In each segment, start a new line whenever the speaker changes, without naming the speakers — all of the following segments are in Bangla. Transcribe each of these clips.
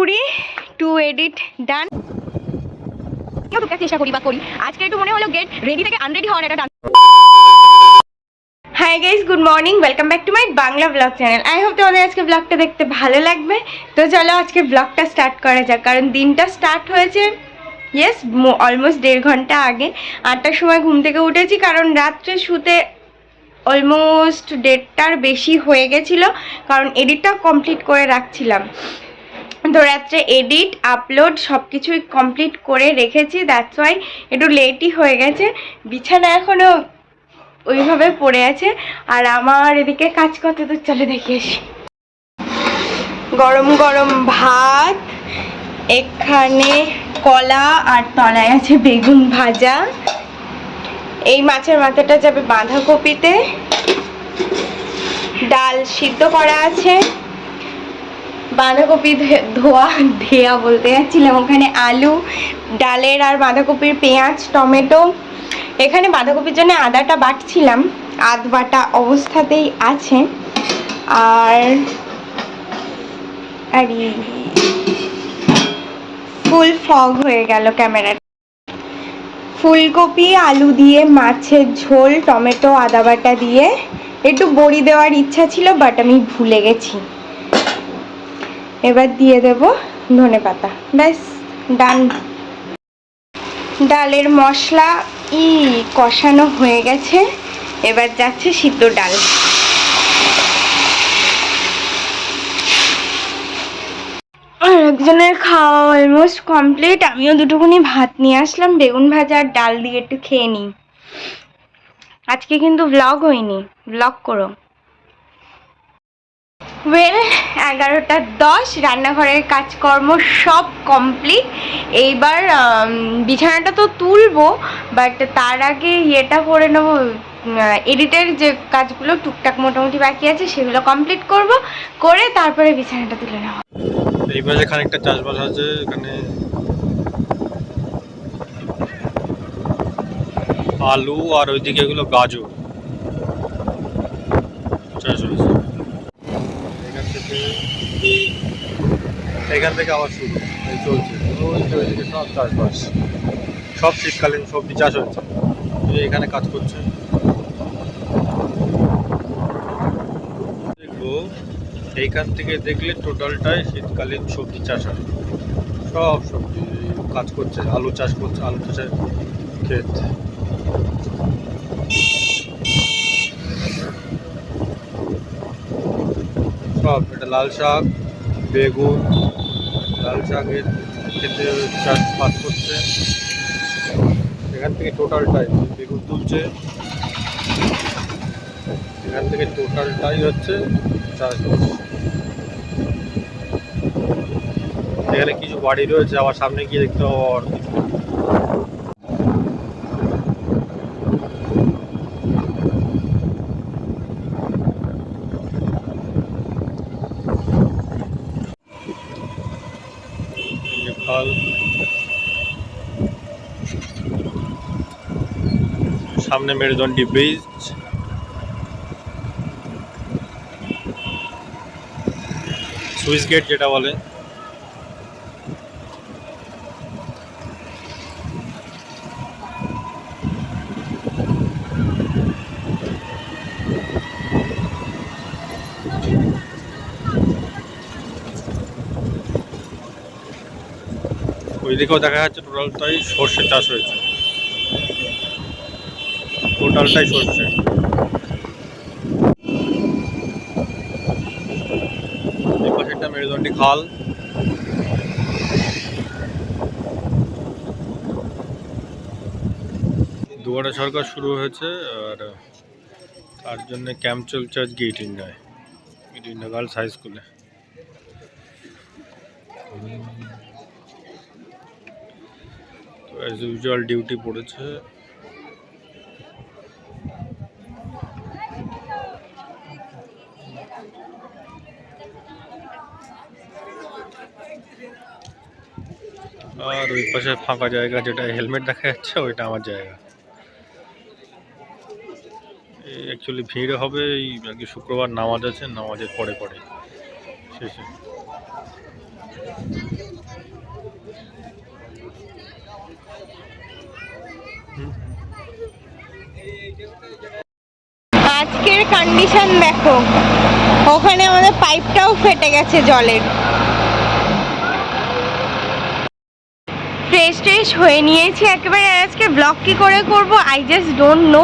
কুড়ি টু এডিট ডান চেষ্টা করি বা করি। আজকে একটু মনে হলো গেট রেডি থেকে আনরেডি হওয়ার একটা dance hi guys good morning welcome back to my Bangla vlog channel I hope তোমাদের আজকে ব্লগটা দেখতে ভালো লাগবে। তো চলো আজকে ব্লগটা স্টার্ট করা যাক। কারণ দিনটা স্টার্ট হয়েছে ইয়েস অলমোস্ট দেড় ঘণ্টা আগে। আটটার সময় ঘুম থেকে উঠেছি কারণ রাত্রে শুতে অলমোস্ট দেড়টার বেশি হয়ে গেছিল। কারণ এডিটটা কমপ্লিট করে রাখছিলাম। তো রাত্রে এডিট আপলোড সব কিছুই কমপ্লিট করে রেখেছি দ্যাটস ওয়াই একটু লেটই হয়ে গেছে। বিছানা এখনও ওইভাবে পড়ে আছে। আর আমার এদিকে কাজ করতে তো চলে দেখে আসি। গরম গরম ভাত, এখানে কলা আর তলায় আছে বেগুন ভাজা। এই মাছের মাথাটা যাবে বাঁধাকপিতে। ডাল সিদ্ধ করা আছে। বাঁধাকপি ধোয়া, ধেয়া বলতে যাচ্ছিলাম। ওখানে আলু, ডালের আর বাঁধাকপির পেঁয়াজ, টমেটো। এখানে বাঁধাকপির জন্য আদাটা বাটছিলাম। আদ বাটা অবস্থাতেই আছে। আর আর, ফুল ফগ হয়ে গেল ক্যামেরাটা ফুলকপি, আলু দিয়ে, মাছের ঝোল, টমেটো, আদা বাটা দিয়ে। একটু বড়ি দেওয়ার ইচ্ছা ছিল, বাট আমি ভুলে গেছি। এবার দিয়ে দেব ধনে পাতা। ব্যাস ডান ডালের মশলা, ই, কষানো হয়ে গেছে। এবার যাচ্ছে সিদ্ধ ডাল। আর একজনের খাওয়া অলমোস্ট কমপ্লিট আমিও দুটোখানি ভাত নিয়ে আসলাম। বেগুন ভাজা আর ডাল দিয়ে একটু খেয়ে নিই। আজকে কিন্তু ব্লগ হয়নি। ব্লগ করো। ওয়েল এগারোটা দশ, রান্নাঘরের কাজকর্ম সব কমপ্লিট এইবার বিছানাটা তো তুলবো বাট তার আগে ইয়েটা করে নেব এডিটের যে কাজগুলো টুকটাক মোটামুটি বাকি আছে, সেগুলো কমপ্লিট করব, করে তারপরে বিছানাটা তুলে নেব।
এই পাশে খানিকটা চাষবাস আছে, এখানে আলু আর ওইদিকে এগুলো গাজর। চাষ হয়েছে। এখান থেকে আবার শুরু। এই চলছে। ওইদিকে সব চাষবাস। সব শীতকালীন সবজি চাষ হচ্ছে। এখানে কাজ করছে। দেখব, এইখান থেকে দেখলে টোটালটাই শীতকালীন সবজি চাষ হয়। সব সবজি কাজ করছে, আলু চাষ করছে, আলু চাষের ক্ষেত। সব, এটা লাল শাক, বেগুন, লাল শাকের ক্ষেতে চাষ কাজ করছে। এখান থেকে টোটালটাই বেগুন তুলছে। এখান থেকে টোটালটাই হচ্ছে চাষবাস এখানে কিছু বাড়ি রয়েছে, আবার সামনে গিয়ে দেখতে পাবো আর কিছু এই যে খাল সামনে মেরুদণ্ডী ব্রিজ। সুইচ গেট যেটা বলে। ওইদিকেও দেখা যাচ্ছে টোটালটাই সর্ষে চাষ হয়েছে। টোটালটাই সর্ষে এই মেরুদণ্ডী খাল। দুয়ারে সরকার শুরু হয়েছে, আর, তার জন্য ক্যাম্প চলছে আজকে এইট ইন্ডিয়ায় এইট ইন্ডিয়া গার্লস হাই স্কুলে। তো অ্যাজ ইউজুয়াল ডিউটি পড়েছে। ওই পাশে ফাঁকা জায়গা যেটা হেলমেট দেখা যাচ্ছে, ওইটা আমার জায়গা। অ্যাকচুয়ালি ভিড় হবে, এই আর কি শুক্রবার নামাজ আছে, নামাজের পরে পরে। শেষে আজকের
কন্ডিশন দেখো। ওখানে আমাদের পাইপটাও ফেটে গেছে জলের। ফ্রেশ ট্রেশ হয়ে নিয়েছি। একেবারে আর আজকে ব্লগ কী করে করব? আই জাস্ট ডোন্ট নো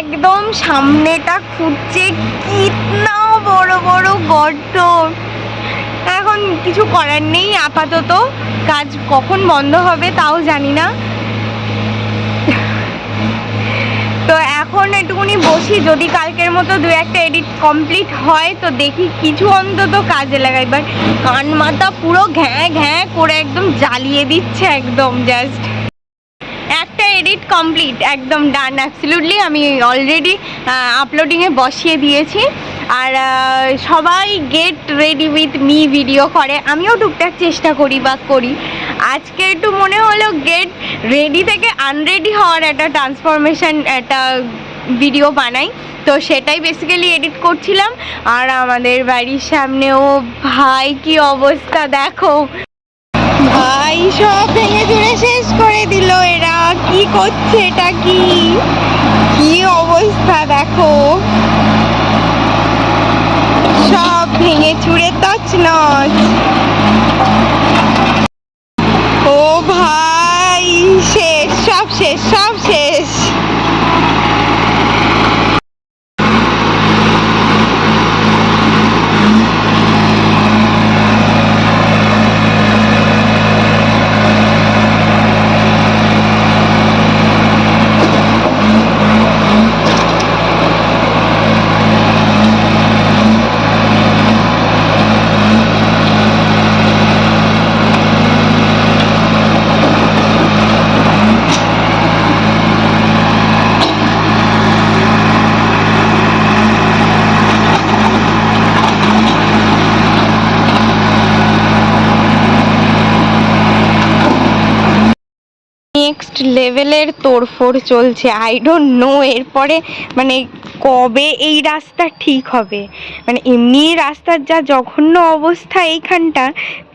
একদম সামনেটা খুঁজছে কিতনা বড় বড় গর্ত। এখন কিছু করার নেই, আপাতত। কাজ কখন বন্ধ হবে তাও জানি না। তো এখন এটুকুনি বসি, যদি কালকের মতো দু একটা এডিট কমপ্লিট হয়, তো দেখি কিছু অন্তত কাজে লাগাই। এবার কান মাথা পুরো ঘ্যাঁ ঘ্যাঁ করে একদম জ্বালিয়ে দিচ্ছে একদম জাস্ট এডিট কমপ্লিট একদম ডান অ্যাবসলিউটলি আমি অলরেডি আপলোডিংয়ে বসিয়ে দিয়েছি। আর সবাই get ready with me video করে। আমিও টুকটাক চেষ্টা করি বা করি। আজকে একটু মনে হলো গেট রেডি থেকে আনরেডি হওয়ার একটা ট্রান্সফরমেশন একটা ভিডিও বানাই। তো সেটাই বেসিক্যালি এডিট করছিলাম। আর আমাদের বাড়ির সামনেও, ভাই কি অবস্থা, দেখো। সব ভেঙে চুরে শেষ করে দিল এরা। কি করছে এটা কি? কি অবস্থা দেখো? সব ভেঙে চুরে নচ ও ভাই, শেষ, সব শেষ সব শেষ। নেক্সট লেভেলের তোড়ফোড় চলছে। আই ডোন্ট নো এরপরে মানে কবে এই রাস্তা ঠিক হবে? মানে এমনি রাস্তার যা জঘন্য অবস্থা এইখানটা,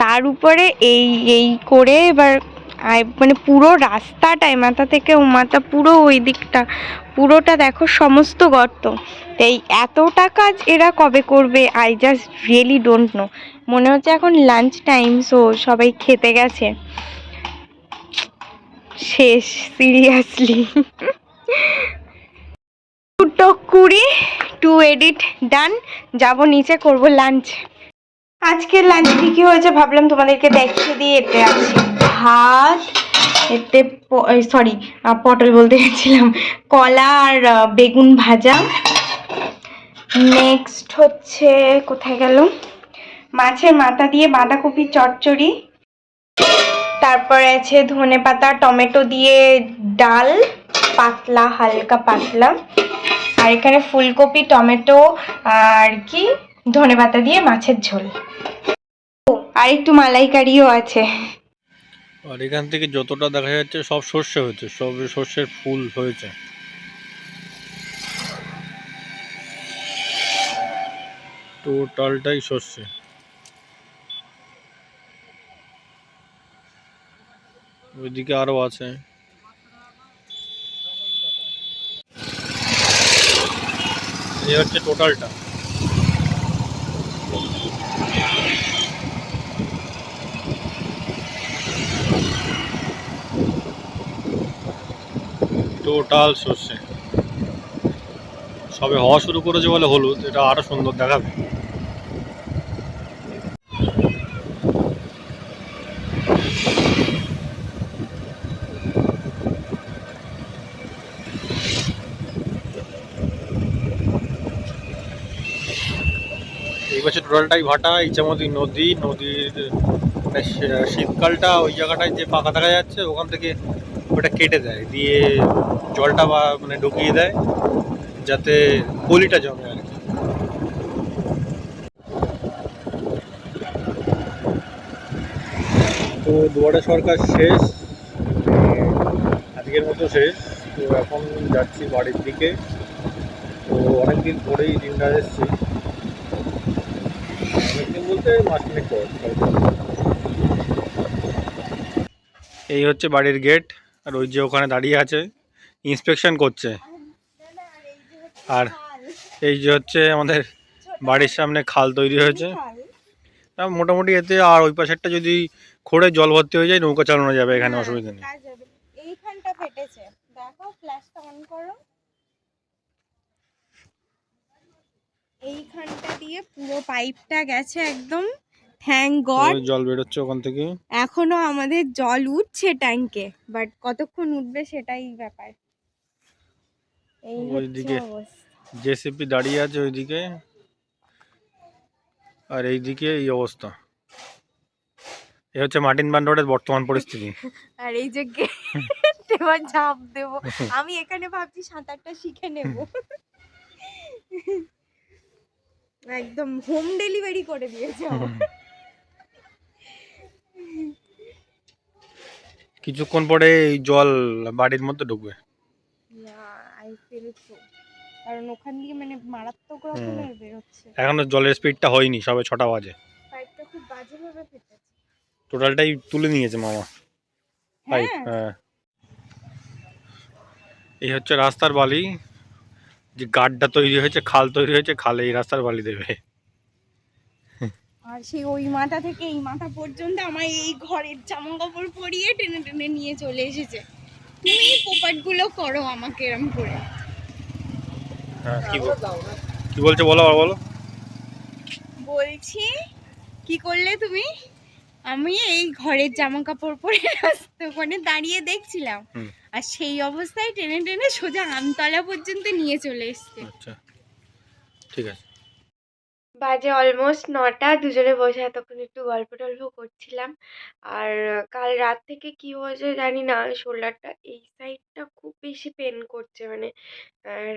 তার উপরে এই এই করে এবার মানে পুরো রাস্তাটায় মাথা থেকে মাথা পুরো ওই দিকটা, পুরোটা দেখো সমস্ত গর্ত। এই এতটা কাজ এরা কবে করবে? I just really don't know মনে হচ্ছে এখন লাঞ্চ টাইম সো সবাই খেতে গেছে। শেষ সিরিয়াসলি দুটো কুড়ি টু এডিট ডান যাব নিচে, করব লাঞ্চ আজকের লাঞ্চ কি হয়েছে ভাবলাম তোমাদেরকে দেখিয়ে দিয়ে এতে আছে ভাত, এতে সরি পটল বলতে গেছিলাম, কলা আর বেগুন ভাজা। নেক্সট হচ্ছে, কোথায় গেল? মাছের মাথা দিয়ে বাঁধাকপি চচ্চড়ি। তারপরে আছে ধনে পাতা, টমেটো দিয়ে ডাল, পাতলা, হালকা পাতলা। আর এখানে ফুলকপি, টমেটো আর কি? ধনে পাতা দিয়ে মাছের ঝোল। আর একটু মালাইকারিও আছে।
আর এখান থেকে যতটা দেখা যাচ্ছে সব সর্ষে হয়েছে, সব সর্ষের ফুল হয়েছে। টোটালটাই সর্ষে। ওইদিকে আরও আছে। এই হচ্ছে টোটালটা। টোটাল সর্ষে। সবে হওয়া শুরু করেছে বলে হলুদ, এটা আরও সুন্দর দেখাবে। টোটালটাই ভাটা ইচ্ছামতি নদী, নদীর মানে শীতকালটা ওই জায়গাটায় যে ফাঁকা দেখা যাচ্ছে, ওখান থেকে ওটা কেটে দেয়, দিয়ে জলটা বা মানে ঢুকিয়ে দেয়, যাতে পলিটা জমে আর কি। তো দুয়ারে সরকার শেষ, আজকের মতো শেষ। তো এখন যাচ্ছি বাড়ির দিকে। তো অনেকদিন পরেই দিনটা এসেছি। বলতে পর এই হচ্ছে বাড়ির গেট আর ওই যে ওখানে দাঁড়িয়ে আছে। ইন্সপেকশন করছে। আর এই যে হচ্ছে আমাদের বাড়ির সামনে খাল তৈরি হয়েছে। মোটামুটি এতে আর ওই পাশেরটা যদি খোড়ে জল ভর্তি হয়ে যায় নৌকা চালানো যাবে এখানে
হ্যাঁ,
অসুবিধা নেই।
এইখানটা ফেটেছে। দেখো ফ্ল্যাশটা অন করো। এইখানটা দিয়ে পুরো পাইপটা গেছে একদম। থ্যাংক গড
জল বেরোচ্ছে ওখান থেকে।
এখনও আমাদের জল উঠছে ট্যাঙ্কে বাট কতক্ষণ উঠবে সেটাই ব্যাপার। এই
ওইদিকে। জেসিপি দাঁড়িয়ে আছে ওইদিকে। আর এইদিকে এই অবস্থা। এ হচ্ছে মার্টিন বান রোডের বর্তমান পরিস্থিতি।
আর এই যে এবার ঝাঁপ দেবো। আমি এখানে ভাবছি সাঁতারটা শিখে নেব। একদম হোম ডেলিভারি করে দিয়েছে
কিছুক্ষণ পরে এই জল বাড়ির মধ্যে ঢুকবে।
কারণ ওখান দিয়ে মানে মারাত্মক রকমের বেরোচ্ছে।
এখনও জলের স্পিডটা হয়নি সবে ছটা বাজে।
পাইপটা খুব বাজেভাবে ফেটেছে।
টোটালটাই তুলে নিয়েছে মামা। পাইপ
হ্যাঁ।
হ্যাঁ। এই হচ্ছে রাস্তার বালি। যে গাড্ডা তৈরি হয়েছে খাল তৈরি হয়েছে খালে এই রাস্তার বালি দেবে।
আর সেই ওই মাথা থেকে এই মাথা পর্যন্ত আমার এই ঘরের জামা কাপড় পরিয়ে টেনে টেনে নিয়ে চলে এসেছে। তুমি এই পোপাটগুলো করো আমাকে এরম করে।
হ্যাঁ কি বল- কি বলছে বলো বলো।
বলছি কি করলে তুমি? আমি এই ঘরের জামা কাপড় পরে রাস্তা ওখানে দাঁড়িয়ে দেখছিলাম। আর সেই অবস্থায় টেনে টেনে সোজা আমতলা পর্যন্ত নিয়ে চলে এসছে।
আচ্ছা। ঠিক আছে।
বাজে অলমোস্ট নটা, দুজনে বসে এতক্ষণ একটু গল্প টল্প করছিলাম। আর কাল রাত থেকে কি হয়েছে জানি না শোল্ডারটা এই সাইডটা খুব বেশি পেন করছে। মানে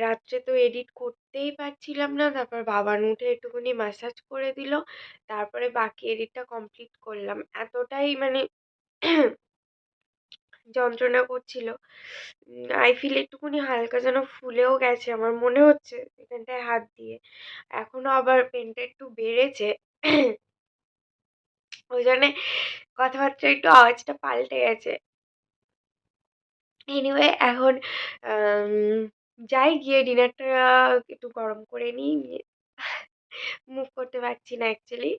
রাত্রে তো এডিট করতেই পারছিলাম না, তারপর বাবান উঠে একটুখানি ম্যাসাজ করে দিল, তারপরে বাকি এডিটটা কমপ্লিট করলাম। এতটাই মানে যন্ত্রণা করছিল। আই ফিল একটুখানি হালকা যেন ফুলেও গেছে, আমার মনে হচ্ছে এখানটায় হাত দিয়ে। এখনও আবার পেনটা একটু বেড়েছে। ওই জন্যে কথাবার্তা একটু আওয়াজটা পাল্টে গেছে। এনিওয়ে এখন যাই গিয়ে ডিনারটা একটু গরম করে নিই মুভ করতে পারছি না অ্যাকচুয়ালি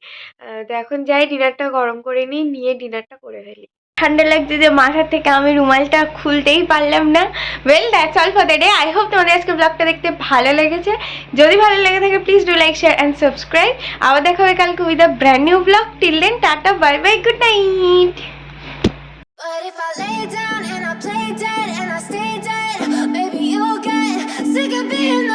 তো এখন যাই ডিনারটা গরম করে নিই, নিয়ে ডিনারটা করে ফেলি। ঠান্ডা লাগছে যে মাথার থেকে আমি রুমালটা খুলতেই পারলাম না। Well that's all for the day I hope তোমাদের আজকে ব্লগটা দেখতে ভালো লেগেছে। যদি ভালো লেগে থাকে please do like share and subscribe আবার দেখা হবে কালকে with a brand new vlog till then tata bye bye good night
But if I lay down and I play dead and I stay dead, baby, you'll get sick of being the